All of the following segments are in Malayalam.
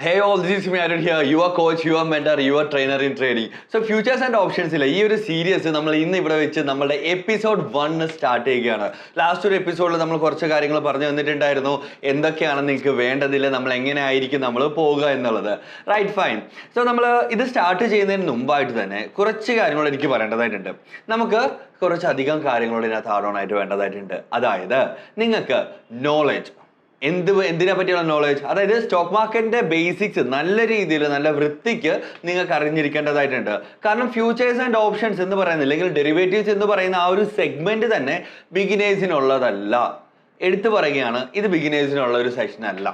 Hey all, this is here here, your coach, your mentor, your trainer in trading. So futures and ഇല്ല. ഈ ഒരു സീരീസ് നമ്മൾ ഇന്ന് ഇവിടെ വെച്ച് നമ്മുടെ എപ്പിസോഡ് വൺ സ്റ്റാർട്ട് ചെയ്യുകയാണ്. ലാസ്റ്റ് ഒരു എപ്പിസോഡിൽ നമ്മൾ കുറച്ച് കാര്യങ്ങൾ പറഞ്ഞു തന്നിട്ടുണ്ടായിരുന്നു. എന്തൊക്കെയാണ് നിങ്ങൾക്ക് വേണ്ടതില്ല നമ്മൾ എങ്ങനെ ആയിരിക്കും നമ്മൾ പോവുക എന്നുള്ളത്. റൈറ്റ് ഫൈൻ സോ നമ്മൾ ഇത് സ്റ്റാർട്ട് ചെയ്യുന്നതിന് മുമ്പായിട്ട് തന്നെ കുറച്ച് കാര്യങ്ങൾ എനിക്ക് പറയേണ്ടതായിട്ടുണ്ട്. നമുക്ക് കുറച്ചധികം കാര്യങ്ങളോട് ഇതിനകത്ത് ആഡ് ആയിട്ട് വേണ്ടതായിട്ടുണ്ട്. അതായത് നിങ്ങൾക്ക് നോളജ് എന്ത് എന്തിനെ പറ്റിയുള്ള നോളജ് അതായത് സ്റ്റോക്ക് മാർക്കറ്റിന്റെ ബേസിക്സ് നല്ല രീതിയിൽ നല്ല വൃത്തിക്ക് നിങ്ങൾക്ക് അറിഞ്ഞിരിക്കേണ്ടതായിട്ടുണ്ട്. കാരണം ഫ്യൂച്ചേഴ്സ് ആൻഡ് ഓപ്ഷൻസ് എന്ന് പറയുന്നത് അല്ലെങ്കിൽ ഡെറിവേറ്റീവ്സ് എന്ന് പറയുന്ന ആ ഒരു സെഗ്മെന്റ് തന്നെ ബിഗിനേഴ്സിനുള്ളതല്ല എടുത്തു പറയുകയാണ് ഇത് ബിഗിനേഴ്സിനുള്ള ഒരു സെഷൻ അല്ല.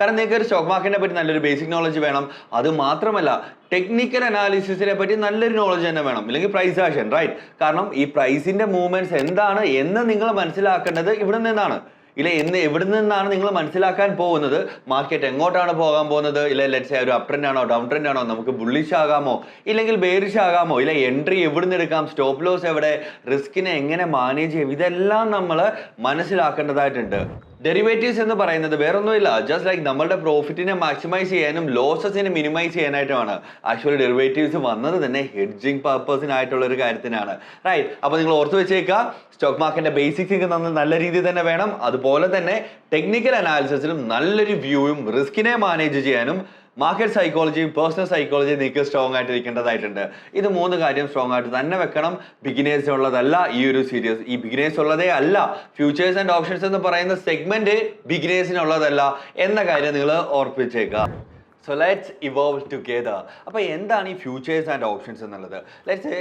കാരണം നിങ്ങൾക്ക് ഒരു സ്റ്റോക്ക് മാർക്കറ്റിനെ പറ്റി നല്ലൊരു ബേസിക് നോളജ് വേണം. അത് മാത്രമല്ല ടെക്നിക്കൽ അനാലിസിസിനെ പറ്റി നല്ലൊരു നോളജ് തന്നെ വേണം. അല്ലെങ്കിൽ പ്രൈസ് ആക്ഷൻ റൈറ്റ് കാരണം ഈ പ്രൈസിന്റെ മൂവ്മെന്റ്സ് എന്താണ് എന്ന് നിങ്ങൾ മനസ്സിലാക്കേണ്ടത് ഇവിടെ നിന്നാണ്. ഇല്ല എന്ന് എവിടെ നിന്നാണ് നിങ്ങൾ മനസ്സിലാക്കാൻ പോകുന്നത്? മാർക്കറ്റ് എങ്ങോട്ടാണ് പോകാൻ പോകുന്നത്? ഇല്ല ലെറ്റ്സ് ഒരു അപ് ട്രെൻഡ് ആണോ ഡൗൺ ട്രെൻഡ് ആണോ നമുക്ക് ബുള്ളിഷ് ആകാമോ ഇല്ലെങ്കിൽ ബേറിഷ് ആകാമോ ഇല്ല എൻട്രി എവിടെ നിന്ന് എടുക്കാം സ്റ്റോപ്പ് ലോസ് എവിടെ റിസ്കിനെ എങ്ങനെ മാനേജ് ചെയ്യും ഇതെല്ലാം നമ്മൾ മനസ്സിലാക്കേണ്ടതായിട്ടുണ്ട്. ഡെറിവേറ്റീവ്സ് എന്ന് പറയുന്നത് വേറൊന്നുമില്ല. ജസ്റ്റ് ലൈക്ക് നമ്മളുടെ പ്രോഫിറ്റിനെ മാക്സിമൈസ് ചെയ്യാനും ലോസസിനെ മിനിമൈസ് ചെയ്യാനായിട്ടുമാണ്. ആക്ച്വലി ഡെറിവേറ്റീവ്സ് വന്നത് തന്നെ ഹെഡ്ജിങ് പർപ്പസിനായിട്ടുള്ള ഒരു കാര്യത്തിനാണ്. റൈറ്റ് അപ്പോൾ നിങ്ങൾ ഓർത്ത് വെച്ചേക്കുക സ്റ്റോക്ക് മാർക്കറ്റിന്റെ ബേസിക്സ് നമ്മൾ നല്ല രീതിയിൽ തന്നെ വേണം. അതുപോലെ തന്നെ ടെക്നിക്കൽ അനാലിസിസിലും നല്ലൊരു വ്യൂവും റിസ്കിനെ മാനേജ് ചെയ്യാനും മാർക്കറ്റ് സൈക്കോളജിയും പേഴ്സണൽ സൈക്കോളജിയും നിങ്ങൾക്ക് സ്ട്രോങ് ആയിട്ട് ഇരിക്കേണ്ടതായിട്ടുണ്ട്. ഇത് മൂന്ന് കാര്യം സ്ട്രോങ് ആയിട്ട് തന്നെ വെക്കണം. ബിഗിനേഴ്സ് ഉള്ളതല്ല ഈ ഒരു സീരീസ് ഈ ബിഗിനേഴ്സ് ഉള്ളതേ അല്ല. ഫ്യൂച്ചേഴ്സ് ആൻഡ് ഓപ്ഷൻസ് എന്ന് പറയുന്ന സെഗ്മെന്റ് ബിഗിനേഴ്സിനുള്ളതല്ല എന്ന കാര്യം നിങ്ങൾ ഓർപ്പിച്ചേക്കുക സോ ലെറ്റ്സ് ഇവോൾവ് ടുഗെദർ അപ്പോൾ എന്താണ് ഈ ഫ്യൂച്ചേഴ്സ് ആൻഡ് ഓപ്ഷൻസ് എന്നുള്ളത്? ലെറ്റ്സ്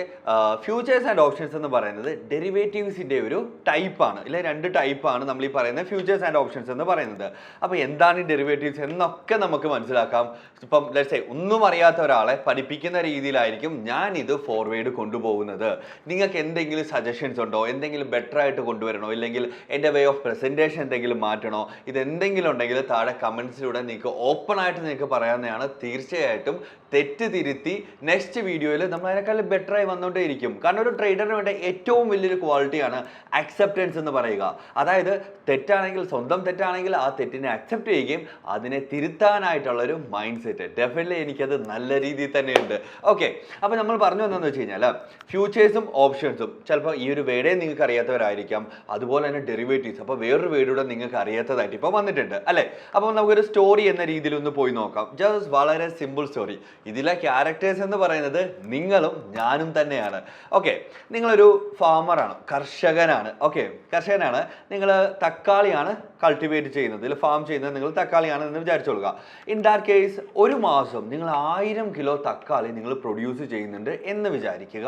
ഫ്യൂച്ചേഴ്സ് ആൻഡ് ഓപ്ഷൻസ് എന്ന് പറയുന്നത് ഡെറിവേറ്റീവ്സിന്റെ ഒരു ടൈപ്പാണ് ഇല്ല? രണ്ട് ടൈപ്പാണ് നമ്മൾ ഈ പറയുന്ന ഫ്യൂച്ചേഴ്സ് ആൻഡ് ഓപ്ഷൻസ് എന്ന് പറയുന്നത്. അപ്പോൾ എന്താണ് ഈ ഡെറിവേറ്റീവ്സ് എന്നൊക്കെ നമുക്ക് മനസ്സിലാക്കാം. ഇപ്പം ലെറ്റ്സ് ഒന്നും അറിയാത്ത ഒരാളെ പഠിപ്പിക്കുന്ന രീതിയിലായിരിക്കും ഞാൻ ഇത് ഫോർവേഡ് കൊണ്ടുപോകുന്നത്. നിങ്ങൾക്ക് എന്തെങ്കിലും സജഷൻസ് ഉണ്ടോ? എന്തെങ്കിലും ബെറ്റർ ആയിട്ട് കൊണ്ടുവരണോ? ഇല്ലെങ്കിൽ എന്റെ വേ ഓഫ് പ്രസന്റേഷൻ എന്തെങ്കിലും മാറ്റണോ? ഇതെന്തെങ്കിലും ഉണ്ടെങ്കിൽ താഴെ കമൻസിലൂടെ നിങ്ങൾക്ക് ഓപ്പൺ ആയിട്ട് നിങ്ങൾക്ക് പറയാവുന്നതാണ്. തീർച്ചയായിട്ടും തെറ്റ് തിരുത്തി നെക്സ്റ്റ് വീഡിയോയിൽ നമ്മൾ അതിനേക്കാൾ ബെറ്ററായി വന്നുകൊണ്ടേയിരിക്കും കാരണം ഒരു ട്രേഡറിന് വേണ്ട ഏറ്റവും വലിയൊരു ക്വാളിറ്റിയാണ് അക്സെപ്റ്റൻസ് എന്ന് പറയുക. അതായത് തെറ്റാണെങ്കിൽ സ്വന്തം തെറ്റാണെങ്കിൽ ആ തെറ്റിനെ അക്സെപ്റ്റ് ചെയ്യുകയും അതിനെ തിരുത്താനായിട്ടുള്ളൊരു മൈൻഡ് സെറ്റ് ഡെഫിനറ്റ്ലി എനിക്കത് നല്ല രീതിയിൽ തന്നെയുണ്ട്. ഓക്കെ അപ്പോൾ നമ്മൾ പറഞ്ഞു വന്നതെന്ന് വെച്ച് കഴിഞ്ഞാൽ ഫ്യൂച്ചേഴ്സും ഓപ്ഷൻസും ചിലപ്പോൾ ഈ ഒരു വേടേ നിങ്ങൾക്ക് അറിയാത്തവരായിരിക്കാം. അതുപോലെ തന്നെ ഡെറിവേറ്റീവ്സ് അപ്പോൾ വേറൊരു വേടൂടെ നിങ്ങൾക്ക് അറിയാത്തതായിട്ട് ഇപ്പോൾ വന്നിട്ടുണ്ട്. അല്ലേ? അപ്പോൾ നമുക്കൊരു സ്റ്റോറി എന്ന രീതിയിൽ ഒന്ന് പോയി നോക്കാം. ജസ്റ്റ് വളരെ സിമ്പിൾ സ്റ്റോറി ഇതിലെ ക്യാരക്ടേഴ്സ് എന്ന് പറയുന്നത് നിങ്ങളും ഞാനും തന്നെയാണ്. ഓക്കെ നിങ്ങളൊരു ഫാമറാണ് കർഷകനാണ്. ഓക്കെ കർഷകനാണ്. നിങ്ങൾ തക്കാളിയാണ് കൾട്ടിവേറ്റ് ചെയ്യുന്നത്. ഇതിൽ ഫാം ചെയ്യുന്നത് നിങ്ങൾ തക്കാളിയാണ് എന്ന് വിചാരിച്ചോളുക. ഇൻ ദാറ്റ് കേസ് ഒരു മാസം നിങ്ങൾ ആയിരം കിലോ തക്കാളി നിങ്ങൾ പ്രൊഡ്യൂസ് ചെയ്യുന്നുണ്ട് എന്ന് വിചാരിക്കുക.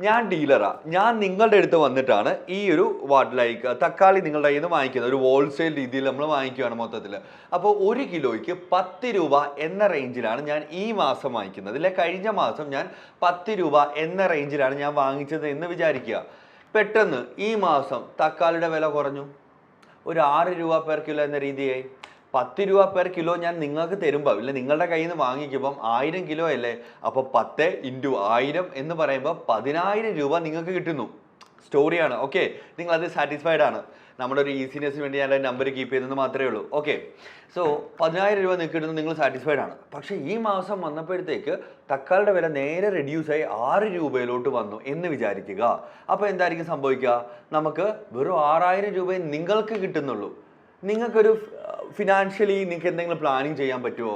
ഞാൻ ഡീലറാ. ഞാൻ നിങ്ങളുടെ അടുത്ത് വന്നിട്ടാണ് ഈ ഒരു വാട്ട് ലൈക്ക് തക്കാളി നിങ്ങളുടെ കയ്യിൽ നിന്ന് വാങ്ങിക്കുന്നത്. ഒരു ഹോൾസെയിൽ രീതിയിൽ നമ്മൾ വാങ്ങിക്കുകയാണ് മൊത്തത്തിൽ അപ്പോൾ ഒരു കിലോയ്ക്ക് പത്ത് രൂപ എന്ന റേഞ്ചിലാണ് ഞാൻ ഈ മാസം വാങ്ങിക്കുന്നത്. അല്ലെ? കഴിഞ്ഞ മാസം ഞാൻ പത്ത് രൂപ എന്ന റേഞ്ചിലാണ് ഞാൻ വാങ്ങിച്ചത് എന്ന് വിചാരിക്കുക. പെട്ടെന്ന് ഈ മാസം തക്കാളിയുടെ വില കുറഞ്ഞു. ഒരു ആറ് രൂപ പെർ കിലോ എന്ന രീതിയായി. പത്ത് രൂപ പെർ കിലോ ഞാൻ നിങ്ങൾക്ക് തരുമ്പോൾ ഇല്ല നിങ്ങളുടെ കയ്യിൽ നിന്ന് വാങ്ങിക്കുമ്പം ആയിരം കിലോ അല്ലേ? അപ്പോൾ പത്ത് ഇന്റു ആയിരം എന്ന് പറയുമ്പോൾ പതിനായിരം രൂപ നിങ്ങൾക്ക് കിട്ടുന്നു. സ്റ്റോറിയാണ് ഓക്കെ നിങ്ങൾ അത് സാറ്റിസ്ഫൈഡ് ആണ്. നമ്മുടെ ഒരു ഈസിനെസ്സിന് വേണ്ടി ഞാൻ നമ്പർ കീപ്പ് ചെയ്തെന്ന് മാത്രമേ ഉള്ളൂ ഓക്കെ സോ പതിനായിരം രൂപ നിങ്ങൾക്ക് കിട്ടുന്നത് നിങ്ങൾ സാറ്റിസ്ഫൈഡ് ആണ്. പക്ഷേ ഈ മാസം വന്നപ്പോഴത്തേക്ക് തക്കാളിയുടെ വില നേരെ റെഡ്യൂസായി ആറ് രൂപയിലോട്ട് വന്നു എന്ന് വിചാരിക്കുക. അപ്പോൾ എന്തായിരിക്കും സംഭവിക്കുക? നമുക്ക് വെറും ആറായിരം രൂപയെ നിങ്ങൾക്ക് കിട്ടുന്നുള്ളൂ. നിങ്ങൾക്കൊരു ഫിനാൻഷ്യലി നിങ്ങൾക്ക് എന്തെങ്കിലും പ്ലാനിങ് ചെയ്യാൻ പറ്റുമോ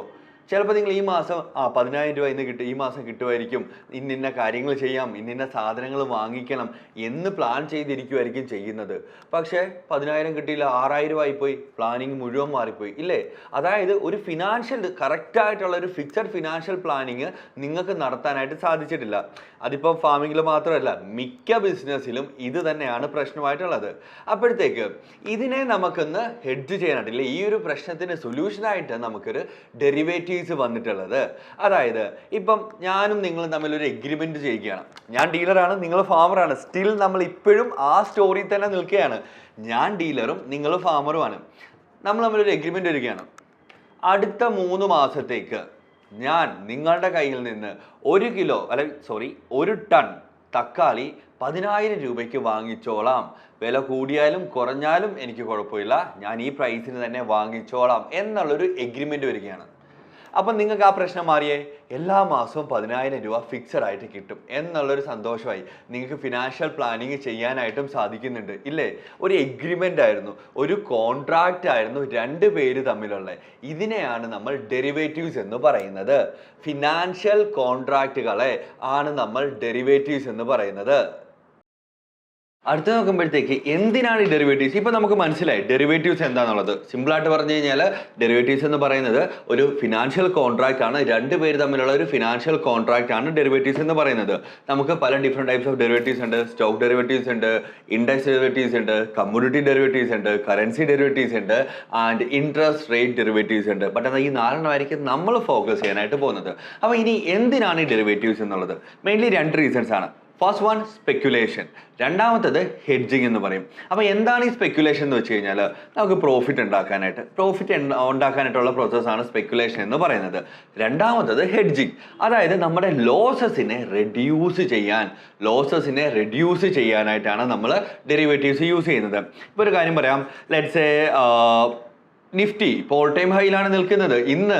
ചിലപ്പോൾ നിങ്ങൾ ഈ മാസം ആ പതിനായിരം രൂപ ഇന്ന് കിട്ടും ഈ മാസം കിട്ടുമായിരിക്കും. ഇന്നിന്ന കാര്യങ്ങൾ ചെയ്യാം ഇന്നിന്ന സാധനങ്ങൾ വാങ്ങിക്കണം എന്ന് പ്ലാൻ ചെയ്തിരിക്കുമായിരിക്കും ചെയ്യുന്നത്. പക്ഷേ പതിനായിരം കിട്ടിയില്ല ആറായിരം ആയിപ്പോയി പ്ലാനിങ് മുഴുവൻ മാറിപ്പോയി ഇല്ലേ? അതായത് ഒരു ഫിനാൻഷ്യൽ കറക്റ്റായിട്ടുള്ള ഒരു ഫിക്സഡ് ഫിനാൻഷ്യൽ പ്ലാനിങ് നിങ്ങൾക്ക് നടത്താനായിട്ട് സാധിച്ചിട്ടില്ല. അതിപ്പോൾ ഫാമിങ്ങിൽ മാത്രമല്ല മിക്ക ബിസിനസ്സിലും ഇത് തന്നെയാണ് പ്രശ്നമായിട്ടുള്ളത്. അപ്പോഴത്തേക്ക് ഇതിനെ നമുക്കൊന്ന് ഹെഡ്ജ് ചെയ്യാനായിട്ട് ഇല്ലേ? ഈ ഒരു പ്രശ്നത്തിന് സൊല്യൂഷനായിട്ട് നമുക്കൊരു ഡെറിവേറ്റീവ്സ് വന്നിട്ടുള്ളത്. അതായത് ഇപ്പം ഞാനും നിങ്ങളും തമ്മിൽ ഒരു എഗ്രിമെന്റ് ചെയ്യുകയാണ്. ഞാൻ ഡീലറാണ് നിങ്ങൾ ഫാമറാണ് സ്റ്റിൽ നമ്മൾ ഇപ്പോഴും ആ സ്റ്റോറി തന്നെ നിൽക്കുകയാണ്. ഞാൻ ഡീലറും നിങ്ങൾ ഫാമറുമാണ് നമ്മൾ തമ്മിലൊരു എഗ്രിമെന്റ് വരികയാണ്. അടുത്ത മൂന്ന് മാസത്തേക്ക് ഞാൻ നിങ്ങളുടെ കയ്യിൽ നിന്ന് ഒരു കിലോ അല്ല സോറി ഒരു ടൺ തക്കാളി പതിനായിരം രൂപയ്ക്ക് വാങ്ങിച്ചോളാം. വില കൂടിയാലും കുറഞ്ഞാലും എനിക്ക് കുഴപ്പമില്ല. ഞാൻ ഈ പ്രൈസിന് തന്നെ വാങ്ങിച്ചോളാം. എന്നുള്ളൊരു എഗ്രിമെന്റ് വരികയാണ്. അപ്പം നിങ്ങൾക്ക് ആ പ്രശ്നം മാറിയേ? എല്ലാ മാസവും പതിനായിരം രൂപ ഫിക്സഡ് ആയിട്ട് കിട്ടും എന്നുള്ളൊരു സന്തോഷമായി. നിങ്ങൾക്ക് ഫിനാൻഷ്യൽ പ്ലാനിങ് ചെയ്യാനായിട്ടും സാധിക്കുന്നുണ്ട് ഇല്ലേ? ഒരു എഗ്രിമെന്റ് ആയിരുന്നു ഒരു കോൺട്രാക്റ്റ് ആയിരുന്നു രണ്ട് പേര് തമ്മിലുള്ള. ഇതിനെയാണ് നമ്മൾ ഡെറിവേറ്റീവ്സ് എന്ന് പറയുന്നത്. ഫിനാൻഷ്യൽ കോൺട്രാക്റ്റുകളെ ആണ് നമ്മൾ ഡെറിവേറ്റീവ്സ് എന്ന് പറയുന്നത്. അടുത്ത നോക്കുമ്പോഴത്തേക്ക് എന്തിനാണ് ഈ ഡെറിവേറ്റീവ്സ് ഇപ്പൊ നമുക്ക് മനസ്സിലായി. ഡെറിവേറ്റീവ്സ് എന്താണെന്നുള്ളത് സിമ്പിൾ ആയിട്ട് പറഞ്ഞു കഴിഞ്ഞാൽ ഡെറിവേറ്റീവ്സ് എന്ന് പറയുന്നത് ഒരു ഫിനാൻഷ്യൽ കോൺട്രാക്റ്റ് ആണ്. രണ്ട് പേര് തമ്മിലുള്ള ഒരു ഫിനാൻഷ്യൽ കോൺട്രാക്റ്റ് ആണ് ഡെറിവേറ്റീവ്സ് എന്ന് പറയുന്നത്. നമുക്ക് പല ഡിഫറെന്റ് ടൈപ്സ് ഓഫ് ഡെറിവേറ്റീവ്സ് ഉണ്ട്. സ്റ്റോക്ക് ഡെറിവേറ്റീവ്സ് ഉണ്ട് ഇൻഡെക്സ് ഡെറിവേറ്റീവ്സ് ഉണ്ട് കമ്മ്യൂണിറ്റി ഡെറിവേറ്റീവ്സ് ഉണ്ട് കറൻസി ഡെറിവേറ്റീവ്സ് ഉണ്ട് ആൻഡ് ഇൻട്രസ്റ്റ് റേറ്റ് ഡെറിവേറ്റീവ്സ് ഉണ്ട്. ബട്ട് എന്നാൽ ഈ നാലെണ്ണമായിരിക്കും നമ്മൾ ഫോക്കസ് ചെയ്യാനായിട്ട് പോകുന്നത്. അപ്പോൾ ഇനി എന്തിനാണ് ഈ ഡെറിവേറ്റീവ്സ് എന്നുള്ളത്? മെയിൻലി രണ്ട് റീസൺസ് ആണ്. ഫസ്റ്റ് വൺ സ്പെക്കുലേഷൻ രണ്ടാമത്തത് ഹെഡ്ജിങ് എന്ന് പറയും. അപ്പോൾ എന്താണ് ഈ സ്പെക്കുലേഷൻ എന്ന് വെച്ച് കഴിഞ്ഞാൽ നമുക്ക് പ്രോഫിറ്റ് ഉണ്ടാക്കാനായിട്ട് പ്രോഫിറ്റ് ഉണ്ടാക്കാനായിട്ടുള്ള പ്രോസസ്സാണ് സ്പെക്കുലേഷൻ എന്ന് പറയുന്നത്. രണ്ടാമത്തത് ഹെഡ്ജിങ് അതായത് നമ്മുടെ ലോസസിനെ റെഡ്യൂസ് ചെയ്യാൻ ലോസസിനെ റെഡ്യൂസ് ചെയ്യാനായിട്ടാണ് നമ്മൾ ഡെറിവേറ്റീവ്സ് യൂസ് ചെയ്യുന്നത്. ഇപ്പോൾ ഒരു കാര്യം പറയാം. ലെറ്റ്സ് എ നിഫ്റ്റി ഇപ്പോൾ ഓൾ ടൈം ഹൈയിലാണ് നിൽക്കുന്നത്. ഇന്ന്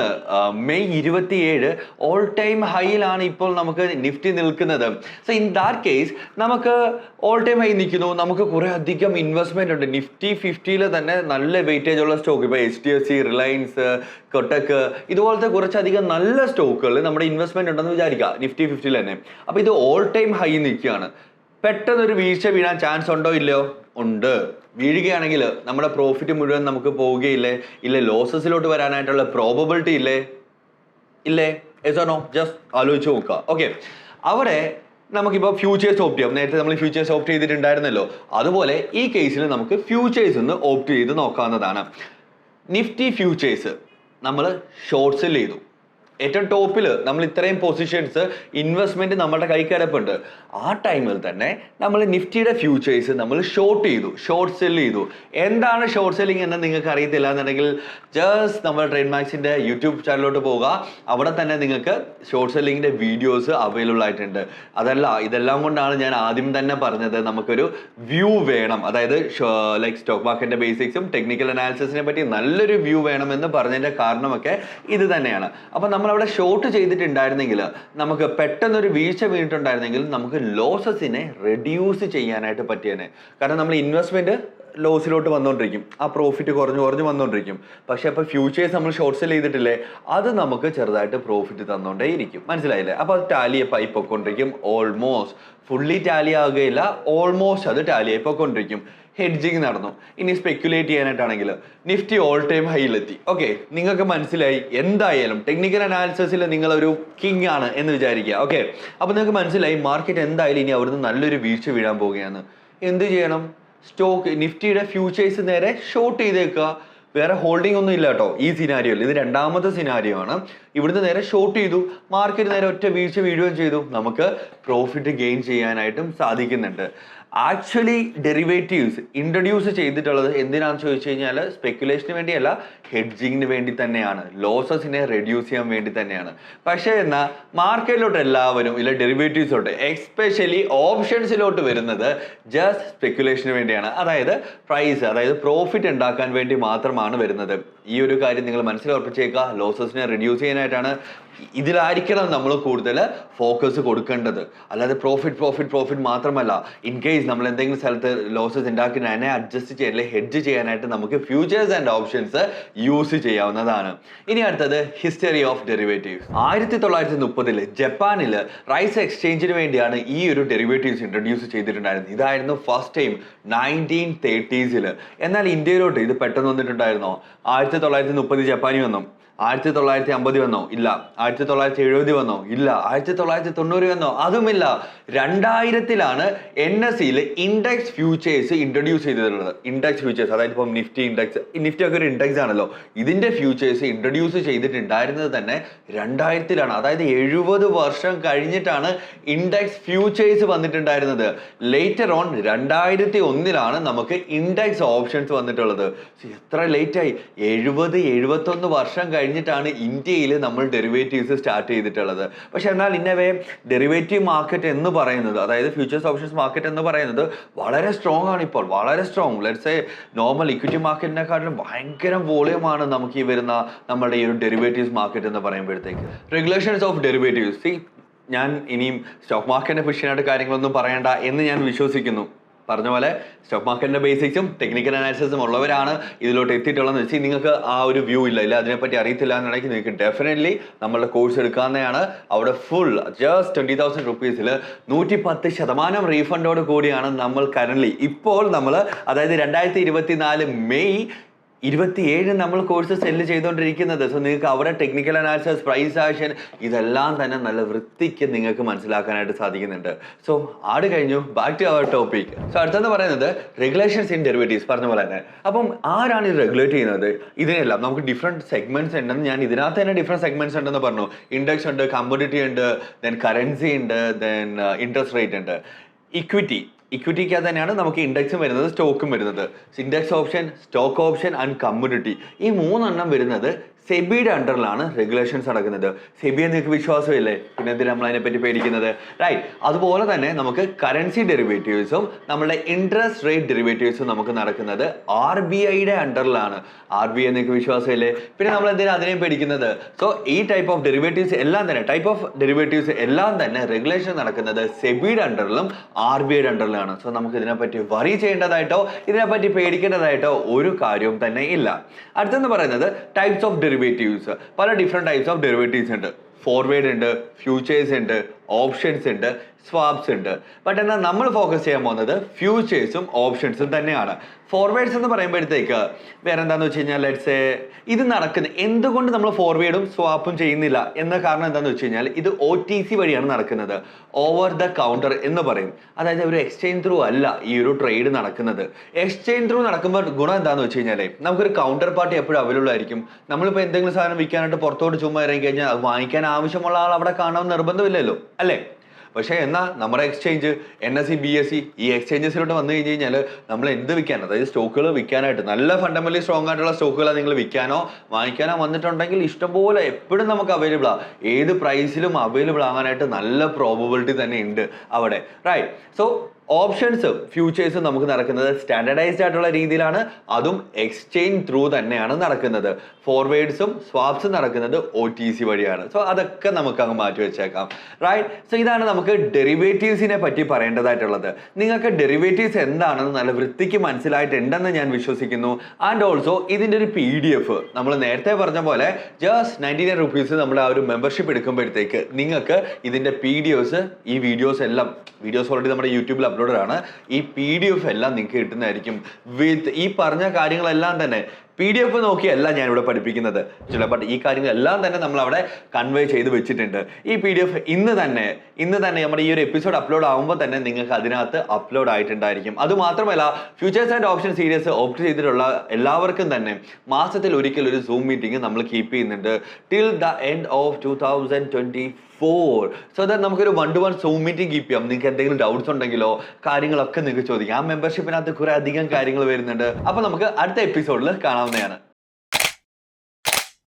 മെയ് ഇരുപത്തിയേഴ് ഓൾ ടൈം ഹൈയിലാണ് ഇപ്പോൾ നമുക്ക് നിഫ്റ്റി നിൽക്കുന്നത്. സോ ഇൻ ദാറ്റ് കേസ് നമുക്ക് ഓൾ ടൈം ഹൈ നിൽക്കുന്നു. നമുക്ക് കുറേ അധികം ഇൻവെസ്റ്റ്മെന്റ് ഉണ്ട്. നിഫ്റ്റി ഫിഫ്റ്റിയിൽ തന്നെ നല്ല വെയിറ്റേജ് ഉള്ള സ്റ്റോക്ക് ഇപ്പോൾ H D F C Reliance Kotak ഇതുപോലത്തെ കുറച്ചധികം നല്ല സ്റ്റോക്കുകളിൽ നമ്മുടെ ഇൻവെസ്റ്റ്മെന്റ് ഉണ്ടെന്ന് വിചാരിക്കുക. നിഫ്റ്റി ഫിഫ്റ്റിയിൽ തന്നെ. അപ്പോൾ ഇത് ഓൾ ടൈം ഹൈ നിൽക്കുകയാണ്. പെട്ടെന്നൊരു വീഴ്ച വീഴാൻ ചാൻസ് ഉണ്ടോ? ഇല്ലയോ? ഉണ്ട്. വീഴുകയാണെങ്കിൽ നമ്മുടെ പ്രോഫിറ്റ് മുഴുവൻ നമുക്ക് പോവുകയില്ലേ? ഇല്ലേ? ലോസസിലോട്ട് വരാനായിട്ടുള്ള പ്രോബബിലിറ്റി ഇല്ലേ? ഇല്ലേ? എസോനോ ജസ്റ്റ് ആലോചിച്ച് നോക്കുക. ഓക്കെ അവിടെ നമുക്കിപ്പോൾ ഫ്യൂച്ചേഴ്സ് ഓപ്റ്റ് ചെയ്യാം. നേരത്തെ നമ്മൾ ഫ്യൂച്ചേഴ്സ് ഓപ്റ്റ് ചെയ്തിട്ടുണ്ടായിരുന്നല്ലോ. അതുപോലെ ഈ കേസിൽ നമുക്ക് ഫ്യൂച്ചേഴ്സ് ഒന്ന് ഓപ്റ്റ് ചെയ്ത് നോക്കാവുന്നതാണ്. നിഫ്റ്റി ഫ്യൂച്ചേഴ്സ് നമ്മൾ ഷോർട്ട് സെൽ ചെയ്തു. ഏറ്റവും ടോപ്പിൽ നമ്മൾ ഇത്രയും പൊസിഷൻസ് ഇൻവെസ്റ്റ്മെന്റ് നമ്മുടെ കൈക്കടപ്പുണ്ട് ആ ടൈമിൽ തന്നെ നമ്മൾ നിഫ്റ്റിയുടെ ഫ്യൂച്ചേഴ്സ് നമ്മൾ ഷോർട്ട് ചെയ്തു ഷോർട്ട് സെൽ ചെയ്തു. എന്താണ് ഷോർട്ട് സെല്ലിംഗ് എന്ന് നിങ്ങൾക്ക് അറിയത്തില്ല എന്നുണ്ടെങ്കിൽ ജസ്റ്റ് നമ്മുടെ ട്രേഡ് മാക്സിന്റെ യൂട്യൂബ് ചാനലിലോട്ട് പോവുക. അവിടെ തന്നെ നിങ്ങൾക്ക് ഷോർട്ട് സെല്ലിങ്ങിന്റെ വീഡിയോസ് അവൈലബിൾ ആയിട്ടുണ്ട്. അതല്ല ഇതെല്ലാം കൊണ്ടാണ് ഞാൻ ആദ്യം തന്നെ പറഞ്ഞത് നമുക്കൊരു വ്യൂ വേണം. അതായത് ലൈക്ക് സ്റ്റോക്ക് മാർക്കറ്റിന്റെ ബേസിക്സും ടെക്നിക്കൽ അനാലിസിസിനെ പറ്റി നല്ലൊരു വ്യൂ വേണം എന്ന് പറഞ്ഞതിന്റെ കാരണമൊക്കെ ഇത് തന്നെയാണ്. അപ്പൊ നമ്മൾ അവിടെ ഷോർട്ട് ചെയ്തിട്ടുണ്ടായിരുന്നെങ്കിൽ നമുക്ക് പെട്ടെന്നൊരു വീഴ്ച വീണിട്ടുണ്ടായിരുന്നെങ്കിൽ നമുക്ക് ലോസസിനെ റെഡ്യൂസ് ചെയ്യാനായിട്ട് പറ്റിയേനെ. കാരണം നമ്മൾ ഇൻവെസ്റ്റ്മെന്റ് ലോസിലോട്ട് വന്നുകൊണ്ടിരിക്കും ആ പ്രോഫിറ്റ് കുറഞ്ഞ് കുറഞ്ഞ് വന്നുകൊണ്ടിരിക്കും പക്ഷേ അപ്പോൾ ഫ്യൂച്ചേഴ്സ് നമ്മൾ ഷോർട്ട് സെൽ ചെയ്തിട്ടില്ലേ അത് നമുക്ക് ചെറുതായിട്ട് പ്രോഫിറ്റ് തന്നുകൊണ്ടേ ഇരിക്കും മനസ്സിലായില്ലേ? അപ്പോൾ അത് ടാലി ആയി കൊണ്ടിരിക്കും ഓൾമോസ്റ്റ് ഫുള്ളി ടാലി ആകുകയില്ല ഓൾമോസ്റ്റ് അത് ടാലി ആയി പൊയ്ക്കൊണ്ടിരിക്കും ഹെഡ്ജിങ് നടന്നു. ഇനി സ്പെക്യുലേറ്റ് ചെയ്യാനായിട്ടാണെങ്കിൽ നിഫ്റ്റി ഓൾ ടൈം ഹൈയിലെത്തി ഓക്കെ നിങ്ങൾക്ക് മനസ്സിലായി എന്തായാലും ടെക്നിക്കൽ അനാലിസിസിൽ നിങ്ങളൊരു കിങ് ആണ് എന്ന് വിചാരിക്കുക. ഓക്കെ അപ്പോൾ നിങ്ങൾക്ക് മനസ്സിലായി മാർക്കറ്റ് എന്തായാലും ഇനി അവിടുന്ന് നല്ലൊരു വീഴ്ച വീഴാൻ പോവുകയാണ്. എന്ത് ചെയ്യണം? സ്റ്റോക്ക് നിഫ്റ്റിയുടെ ഫ്യൂച്ചേഴ്സ് നേരെ ഷോർട്ട് ചെയ്തേക്കുക. വേറെ ഹോൾഡിംഗ് ഒന്നും ഇല്ല കേട്ടോ ഈ സിനാരിയോയിൽ ഇത് രണ്ടാമത്തെ സിനാരിയോ ആണ്. ഇവിടുന്ന് നേരെ ഷോർട്ട് ചെയ്തു. മാർക്കറ്റ് നേരെ ഒറ്റ വീഴ്ച വീഴുകയും ചെയ്തു. നമുക്ക് പ്രോഫിറ്റ് ഗെയിൻ ചെയ്യാനായിട്ടും സാധിക്കുന്നുണ്ട്. ആക്ച്വലി ഡെറിവേറ്റീവ്സ് ഇൻട്രൊഡ്യൂസ് ചെയ്തിട്ടുള്ളത് എന്തിനാണെന്ന് ചോദിച്ചു കഴിഞ്ഞാൽ സ്പെക്കുലേഷന് വേണ്ടിയല്ല ഹെഡ്ജിങ്ങിന് വേണ്ടി തന്നെയാണ്. ലോസസിനെ റെഡ്യൂസ് ചെയ്യാൻ വേണ്ടി തന്നെയാണ്. പക്ഷേ എന്നാൽ മാർക്കറ്റിലോട്ട് എല്ലാവരും ഇല്ല ഡെറിവേറ്റീവ്സിലോട്ട് എക്സ്പെഷ്യലി ഓപ്ഷൻസിലോട്ട് വരുന്നത് ജസ്റ്റ് സ്പെക്കുലേഷന് വേണ്ടിയാണ്. അതായത് പ്രൈസ് അതായത് പ്രോഫിറ്റ് ഉണ്ടാക്കാൻ വേണ്ടി മാത്രമാണ് വരുന്നത്. ഈ ഒരു കാര്യം നിങ്ങൾ മനസ്സിലുറപ്പിച്ചേക്കുക ലോസസിനെ റെഡ്യൂസ് ചെയ്യാനായിട്ടാണ് ഇതിലായിരിക്കണം നമ്മൾ കൂടുതൽ ഫോക്കസ് കൊടുക്കേണ്ടത്. അല്ലാതെ പ്രോഫിറ്റ് പ്രോഫിറ്റ് പ്രോഫിറ്റ് മാത്രമല്ല. ഇൻ കേസ് നമ്മൾ എന്തെങ്കിലും സ്ഥലത്ത് ലോസസ് ഉണ്ടാക്കി അതിനെ അഡ്ജസ്റ്റ് ചെയ്യാൻ അല്ലെങ്കിൽ ഹെഡ്ജ് ചെയ്യാനായിട്ട് നമുക്ക് ഫ്യൂച്ചേഴ്സ് ആൻഡ് ഓപ്ഷൻസ് യൂസ് ചെയ്യാവുന്നതാണ്. ഇനി അടുത്തത് ഹിസ്റ്ററി ഓഫ് ഡെറിവേറ്റീവ്സ് ആയിരത്തി തൊള്ളായിരത്തി മുപ്പതിൽ ജപ്പാനിൽ റൈസ് എക്സ്ചേഞ്ചിന് വേണ്ടിയാണ് ഈ ഒരു ഡെറിവേറ്റീവ്സ് ഇൻട്രൊഡ്യൂസ് ചെയ്തിട്ടുണ്ടായിരുന്നത്. ഇതായിരുന്നു ഫസ്റ്റ് ടൈം നയന്റീൻ തേർട്ടീസിൽ എന്നാൽ ഇന്ത്യയിലോട്ട് ഇത് പെട്ടെന്ന് വന്നിട്ടുണ്ടായിരുന്നോ? ആയിരത്തി തൊള്ളായിരത്തി മുപ്പത് ജപ്പാനിൽ വന്നു. ആയിരത്തി തൊള്ളായിരത്തി അമ്പത് വന്നോ? ഇല്ല. ആയിരത്തി തൊള്ളായിരത്തി എഴുപത് വന്നോ? ഇല്ല. ആയിരത്തി തൊള്ളായിരത്തി തൊണ്ണൂറ് വന്നോ അതുമില്ല രണ്ടായിരത്തിലാണ് എൻ എസ് സിയിൽ ഇൻഡെക്സ് ഫ്യൂച്ചേഴ്സ് ഇൻട്രൊഡ്യൂസ് ചെയ്തിട്ടുള്ളത്. ഇൻഡെക്സ് ഫ്യൂച്ചേഴ്സ് അതായത് ഇപ്പം നിഫ്റ്റി ഇൻഡെക്സ് നിഫ്റ്റി ഒക്കെ ഒരു ഇൻഡെക്സ് ആണല്ലോ. ഇതിന്റെ ഫ്യൂച്ചേഴ്സ് ഇൻട്രൊഡ്യൂസ് ചെയ്തിട്ടുണ്ടായിരുന്നത് തന്നെ രണ്ടായിരത്തിലാണ്. അതായത് എഴുപത് വർഷം കഴിഞ്ഞിട്ടാണ് ഇൻഡെക്സ് ഫ്യൂച്ചേഴ്സ് വന്നിട്ടുണ്ടായിരുന്നത്. ലേറ്റർ ഓൺ രണ്ടായിരത്തി ഒന്നിലാണ് നമുക്ക് ഇൻഡെക്സ് ഓപ്ഷൻസ് വന്നിട്ടുള്ളത്. എത്ര ലേറ്റ് ആയി? എഴുപത് എഴുപത്തൊന്ന് വർഷം കഴിഞ്ഞ് കഴിഞ്ഞിട്ടാണ് ഇന്ത്യയിൽ നമ്മൾ ഡെറിവേറ്റീവ്സ് സ്റ്റാർട്ട് ചെയ്തിട്ടുള്ളത്. പക്ഷേ എന്നാൽ ഇന്നവേ ഡെറിവേറ്റീവ് മാർക്കറ്റ് എന്ന് പറയുന്നത് അതായത് ഫ്യൂച്ചേഴ്സ് ഓപ്ഷൻസ് മാർക്കറ്റ് എന്ന് പറയുന്നത് വളരെ സ്ട്രോങ് ആണ് ഇപ്പോൾ വളരെ strong let's a normal equity മാർക്കറ്റിനെക്കാട്ടിലും ഭയങ്കര വോളിയമാണ് നമുക്ക് ഈ വരുന്ന നമ്മുടെ ഈ ഒരു ഡെറിവേറ്റീവ്സ് മാർക്കറ്റ് എന്ന് പറയുമ്പോഴത്തേക്ക്. റെഗുലേഷൻസ് ഓഫ് ഡെറിവേറ്റീവ്സ് സി ഞാൻ ഇനിയും സ്റ്റോക്ക് മാർക്കറ്റിനെ പുഷ്യനായിട്ട് കാര്യങ്ങളൊന്നും പറയണ്ട എന്ന് ഞാൻ വിശ്വസിക്കുന്നു. പറഞ്ഞ പോലെ സ്റ്റോക്ക് മാർക്കറ്റിന്റെ ബേസിക്സും ടെക്നിക്കൽ അനാലിസിസും ഉള്ളവരാണ് ഇതിലോട്ട് എത്തിയിട്ടുള്ളതെന്ന് വെച്ചാൽ നിങ്ങൾക്ക് ആ ഒരു വ്യൂ ഇല്ല. ഇല്ല അതിനെപ്പറ്റി അറിയത്തില്ല എന്നുണ്ടെങ്കിൽ നിങ്ങൾക്ക് ഡെഫിനറ്റ്ലി നമ്മളുടെ കോഴ്സ് എടുക്കാവുന്നതാണ്. അവിടെ ഫുൾ ജസ്റ്റ് ട്വന്റി തൗസൻഡ് റുപ്പീസിൽ നൂറ്റി പത്ത് ശതമാനം റീഫണ്ടോട് കൂടിയാണ് നമ്മൾ കറന്റ് ഇപ്പോൾ നമ്മൾ അതായത് രണ്ടായിരത്തി ഇരുപത്തി നാല് മെയ് ഇരുപത്തിയേഴ് നമ്മൾ കോഴ്സ് സെല്ല് ചെയ്തുകൊണ്ടിരിക്കുന്നത് സോ നിങ്ങൾക്ക് അവിടെ ടെക്നിക്കൽ അനാലിസിസ് പ്രൈസ് ആക്ഷൻ ഇതെല്ലാം തന്നെ നല്ല വൃത്തിക്ക് നിങ്ങൾക്ക് മനസ്സിലാക്കാനായിട്ട് സാധിക്കുന്നുണ്ട്. സോ ആട് കഴിഞ്ഞു. Back to our topic so അടുത്തെന്ന് പറയുന്നത് റെഗുലേഷൻസ് ഇൻ ഡെറിവേറ്റീവ്സ് പറഞ്ഞ പോലെ തന്നെ. അപ്പം ആരാണ് ഇത് റെഗുലേറ്റ് ചെയ്യുന്നത്? ഇതിനെല്ലാം നമുക്ക് ഡിഫറെന്റ് സെഗ്മെന്റ്സ് ഉണ്ടെന്ന് ഞാൻ ഇതിനകത്ത് തന്നെ ഡിഫറെന്റ് സെഗ്മെന്റ്സ് ഉണ്ടെന്ന് പറഞ്ഞു. ഇൻഡെക്സ് ഉണ്ട് കമ്മോഡിറ്റി ഉണ്ട് ദെൻ കറൻസി ഉണ്ട് ദെൻ ഇൻട്രസ്റ്റ് റേറ്റ് ഉണ്ട്. ഇക്വിറ്റി ഇക്വിറ്റിക്കകത്ത് തന്നെയാണ് നമുക്ക് ഇൻഡെക്സും വരുന്നത് സ്റ്റോക്കും വരുന്നത്. Index option stock option and community ഈ മൂന്നെണ്ണം വരുന്നത് സെബിയുടെ അണ്ടറിലാണ് റെഗുലേഷൻസ് നടക്കുന്നത്. സെബിയെ നിങ്ങൾക്ക് വിശ്വാസമില്ലേ? പിന്നെ എന്തിനാ നമ്മൾ അതിനെപ്പറ്റി പേടിക്കുന്നത്? റൈറ്റ് അതുപോലെ തന്നെ നമുക്ക് കറൻസി ഡെറിവേറ്റീവ്സും നമ്മുടെ ഇൻട്രസ്റ്റ് റേറ്റ് ഡെറിവേറ്റീവ്സും നമുക്ക് നടക്കുന്നത് ആർ ബി ഐയുടെ അണ്ടറിലാണ്. ആർ ബി ഐ നിങ്ങൾക്ക് വിശ്വാസമില്ലേ? പിന്നെ നമ്മൾ എന്തിനാ അതിനെയും പേടിക്കുന്നത്? സോ ഈ ടൈപ്പ് ഓഫ് ഡെറിവേറ്റീവ്സ് എല്ലാം തന്നെ ടൈപ്പ് ഓഫ് ഡെറിവേറ്റീവ്സ് എല്ലാം തന്നെ റെഗുലേഷൻ നടക്കുന്നത് സെബിയുടെ അണ്ടറിലും ആർ ബി ഐയുടെ അണ്ടറിലാണ്. സോ നമുക്ക് ഇതിനെപ്പറ്റി വറി ചെയ്യേണ്ടതായിട്ടോ ഇതിനെപ്പറ്റി പേടിക്കേണ്ടതായിട്ടോ ഒരു കാര്യവും തന്നെ ഇല്ല. അടുത്തെന്ന് പറയുന്നത് ടൈപ്സ് ഓഫ് ഡെറിവേറ്റീവ്സ് പല ഡിഫറെന്റ് ടൈപ്സ് ഓഫ് ഡെറിവേറ്റീവ്സ് ഉണ്ട്. ഫോർവേഡ് ഉണ്ട് ഫ്യൂച്ചേഴ്സ് ഉണ്ട് ഓപ്ഷൻസ് ഉണ്ട്. സ്വാപ്സ് ഉണ്ട്. ബട്ട് എന്നാൽ നമ്മൾ ഫോക്കസ് ചെയ്യാൻ പോകുന്നത് ഫ്യൂച്ചേഴ്സും ഓപ്ഷൻസും തന്നെയാണ്. ഫോർവേഡ്സ് എന്ന് പറയുമ്പോഴത്തേക്ക് വേറെ എന്താന്ന് വെച്ച് കഴിഞ്ഞാൽ ലെറ്റ്സ് ഇത് നടക്കുന്നത് എന്തുകൊണ്ട് നമ്മൾ ഫോർവേഡും സ്വാപ്പും ചെയ്യുന്നില്ല എന്ന കാരണം എന്താണെന്ന് വെച്ച് കഴിഞ്ഞാൽ ഇത് ഒ ടി സി വഴിയാണ് നടക്കുന്നത്. ഓവർ ദ കൗണ്ടർ എന്ന് പറയും. അതായത് ഒരു എക്സ്ചേഞ്ച് ത്രൂ അല്ല ഈ ഒരു ട്രേഡ് നടക്കുന്നത്. എക്സ്ചേഞ്ച് ത്രൂ നടക്കുമ്പോൾ ഗുണം എന്താണെന്ന് വെച്ച് കഴിഞ്ഞാൽ നമുക്കൊരു കൗണ്ടർ പാർട്ടി എപ്പോഴും അവൈലബിൾ ആയിരിക്കും. നമ്മളിപ്പോൾ എന്തെങ്കിലും സാധനം വിൽക്കാനായിട്ട് പുറത്തോട്ട് ചുമ്മാ ഇറങ്ങി കഴിഞ്ഞാൽ വാങ്ങിക്കാൻ ആവശ്യമുള്ള ആൾ അവിടെ കാണാൻ നിർബന്ധമില്ലല്ലോ അല്ലേ? പക്ഷേ എന്നാൽ നമ്മുടെ exchange N S C B S C ഈ എക്സ്ചേഞ്ചസിലോട്ട് വന്നു കഴിഞ്ഞ് കഴിഞ്ഞാൽ നമ്മൾ എന്ത് വിൽക്കാൻ അതായത് സ്റ്റോക്കുകൾ വിൽക്കാനായിട്ട്. നല്ല ഫണ്ടമെന്റലി സ്ട്രോങ് ആയിട്ടുള്ള സ്റ്റോക്കുകൾ നിങ്ങൾ വിൽക്കാനോ വാങ്ങിക്കാനോ വന്നിട്ടുണ്ടെങ്കിൽ ഇഷ്ടംപോലെ എപ്പോഴും നമുക്ക് അവൈലബിൾ ആ. ഏത് പ്രൈസിലും അവൈലബിൾ ആകാനായിട്ട് നല്ല പ്രോബബിലിറ്റി തന്നെ ഉണ്ട് അവിടെ. റൈറ്റ് സോ ഓപ്ഷൻസ് ഫ്യൂച്ചേഴ്സ് നമുക്ക് നടക്കുന്നത് സ്റ്റാൻഡർഡൈസ്ഡ് ആയിട്ടുള്ള രീതിയിലാണ്. അതും എക്സ്ചേഞ്ച് ത്രൂ തന്നെയാണ് നടക്കുന്നത്. ഫോർവേഡ്സും സ്വാപ്സും നടക്കുന്നത് ഒ ടി സി വഴിയാണ്. സോ അതൊക്കെ നമുക്ക് അങ്ങ് മാറ്റി വെച്ചേക്കാം. റൈറ്റ് സോ ഇതാണ് നമുക്ക് ഡെറിവേറ്റീവ്സിനെ പറ്റി പറയേണ്ടതായിട്ടുള്ളത്. നിങ്ങൾക്ക് ഡെറിവേറ്റീവ്സ് എന്താണെന്ന് നല്ല വൃത്തിക്ക് മനസ്സിലായിട്ടുണ്ടെന്ന് ഞാൻ വിശ്വസിക്കുന്നു. ആൻഡ് ഓൾസോ ഇതിന്റെ ഒരു പി ഡി എഫ് നമ്മൾ നേരത്തെ പറഞ്ഞ പോലെ ജസ്റ്റ് നയന്റി നയൻ റുപ്പീസ് നമ്മൾ ആ ഒരു മെമ്പർഷിപ്പ് എടുക്കുമ്പോഴത്തേക്ക് നിങ്ങൾക്ക് ഇതിന്റെ പി ഡി എഫ്സ് ഈ വീഡിയോസ് എല്ലാം വീഡിയോസ് ഓൾറെഡി നമ്മുടെ യൂട്യൂബിൽ അപ്ലോഡഡ് ആണ്. ഈ പി ഡി എഫ് എല്ലാം നിങ്ങൾക്ക് കിട്ടുന്നതായിരിക്കും. വിത്ത് ഈ പറഞ്ഞ കാര്യങ്ങളെല്ലാം തന്നെ പി ഡി എഫ് നോക്കിയല്ല ഞാൻ ഇവിടെ പഠിപ്പിക്കുന്നത് ബട്ട് ഈ കാര്യങ്ങളെല്ലാം തന്നെ നമ്മൾ അവിടെ കൺവേ ചെയ്ത് വെച്ചിട്ടുണ്ട്. ഈ പി ഡി എഫ് ഇന്ന് തന്നെ ഇന്ന് തന്നെ നമ്മുടെ ഈ ഒരു എപ്പിസോഡ് അപ്ലോഡ് ആകുമ്പോൾ തന്നെ നിങ്ങൾക്ക് അതിനകത്ത് അപ്ലോഡ് ആയിട്ടുണ്ടായിരിക്കും. അത് മാത്രമല്ല futures and option series opt ചെയ്തിട്ടുള്ള എല്ലാവർക്കും തന്നെ മാസത്തിൽ ഒരിക്കൽ ഒരു സൂം മീറ്റിംഗ് നമ്മൾ കീപ്പ് ചെയ്യുന്നുണ്ട്. Till the end of two thousand twenty four so that നമുക്കൊരു one to one Zoom meeting keep ചെയ്യാം. നിങ്ങൾക്ക് എന്തെങ്കിലും ഡൗട്ട്സ് ഉണ്ടെങ്കിലോ കാര്യങ്ങളൊക്കെ നിങ്ങൾക്ക് ചോദിക്കാം. ആ മെമ്പർഷിപ്പിനകത്ത് കുറേ അധികം കാര്യങ്ങൾ വരുന്നുണ്ട്. അപ്പോൾ നമുക്ക് അടുത്ത എപ്പിസോഡിൽ down at it.